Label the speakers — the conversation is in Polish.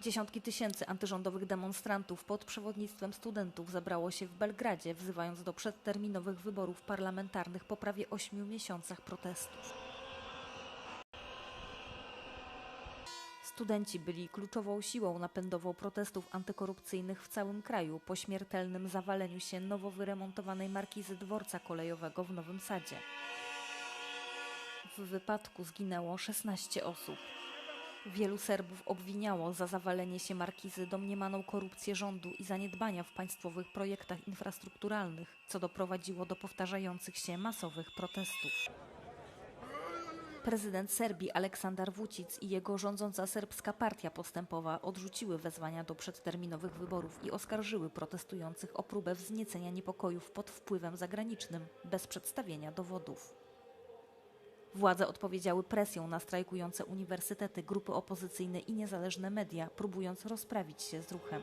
Speaker 1: Dziesiątki tysięcy antyrządowych demonstrantów pod przewodnictwem studentów zebrało się w Belgradzie, wzywając do przedterminowych wyborów parlamentarnych po prawie ośmiu miesiącach protestów. Studenci byli kluczową siłą napędową protestów antykorupcyjnych w całym kraju po śmiertelnym zawaleniu się nowo wyremontowanej markizy dworca kolejowego w Nowym Sadzie. W wypadku zginęło 16 osób. Wielu Serbów obwiniało za zawalenie się markizy domniemaną korupcję rządu i zaniedbania w państwowych projektach infrastrukturalnych, co doprowadziło do powtarzających się masowych protestów. Prezydent Serbii Aleksandar Vucic i jego rządząca serbska partia postępowa odrzuciły wezwania do przedterminowych wyborów i oskarżyły protestujących o próbę wzniecenia niepokojów pod wpływem zagranicznym bez przedstawienia dowodów. Władze odpowiedziały presją na strajkujące uniwersytety, grupy opozycyjne i niezależne media, próbując rozprawić się z ruchem.